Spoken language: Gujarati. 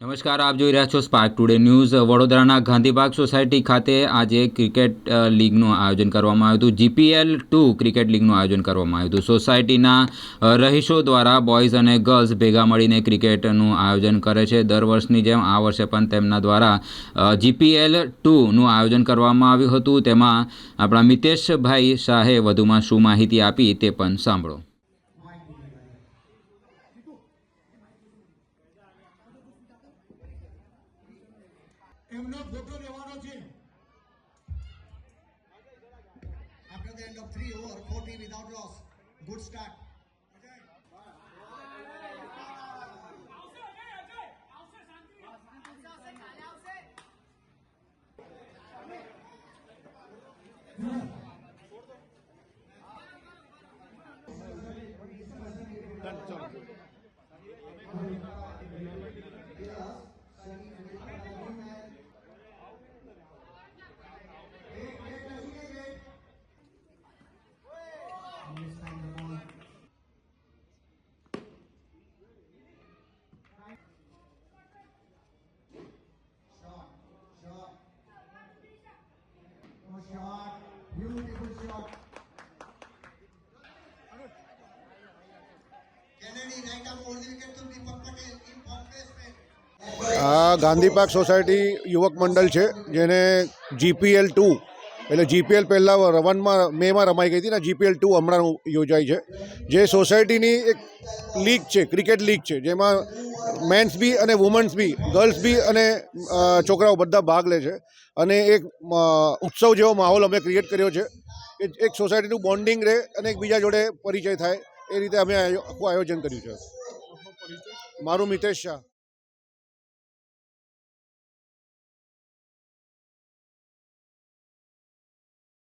નમસ્કાર, આપ જોઈ રહ્યા છો સ્પાર્ક ટુડે ન્યૂઝ વડોદરાના ગાંધીબાગ સોસાયટી ખાતે આજે ક્રિકેટ લીગનું આયોજન કરવામાં આવ્યું હતું. જીપીએલ ટુ ક્રિકેટ લીગનું આયોજન કરવામાં આવ્યું હતું. સોસાયટીના રહીશો દ્વારા બોયઝ અને ગર્લ્સ ભેગા મળીને ક્રિકેટનું આયોજન કરે છે. દર વર્ષની જેમ આ વર્ષે પણ તેમના દ્વારા જીપીએલ ટુનું આયોજન કરવામાં આવ્યું હતું. તેમાં આપણા મિતેશભાઈ શાહે વધુમાં શું માહિતી આપી તે પણ સાંભળો. એમનો ફોટો લેવાનો છે After the end of three over, 40 without loss. Good start. Shot, shot. No shot. Beautiful shot. Kennedy, right arm over the wicket to Deepak Patel in first placement. આ ગાંધી પાર્ક સોસાયટી યુવક મંડળ છે જેને જીપીએલ ટુ એટલે જીપીએલ પહેલાં રવનમાં મેમાં રમાઈ ગઈ હતી ને જીપીએલ ટુ હમણાં યોજાઈ છે. જે સોસાયટીની એક લીગ છે, ક્રિકેટ લીગ છે, જેમાં મેન્સ બી અને વુમન્સ બી, ગર્લ્સ બી અને છોકરાઓ બધા ભાગ લે છે. અને એક ઉત્સવ જેવો માહોલ અમે ક્રિએટ કર્યો છે. કે એક સોસાયટીનું બોન્ડિંગ રહે અને એકબીજા જોડે પરિચય થાય. એ રીતે અમે આખું આયોજન કર્યું છે. મારું મિતેશ શાહ.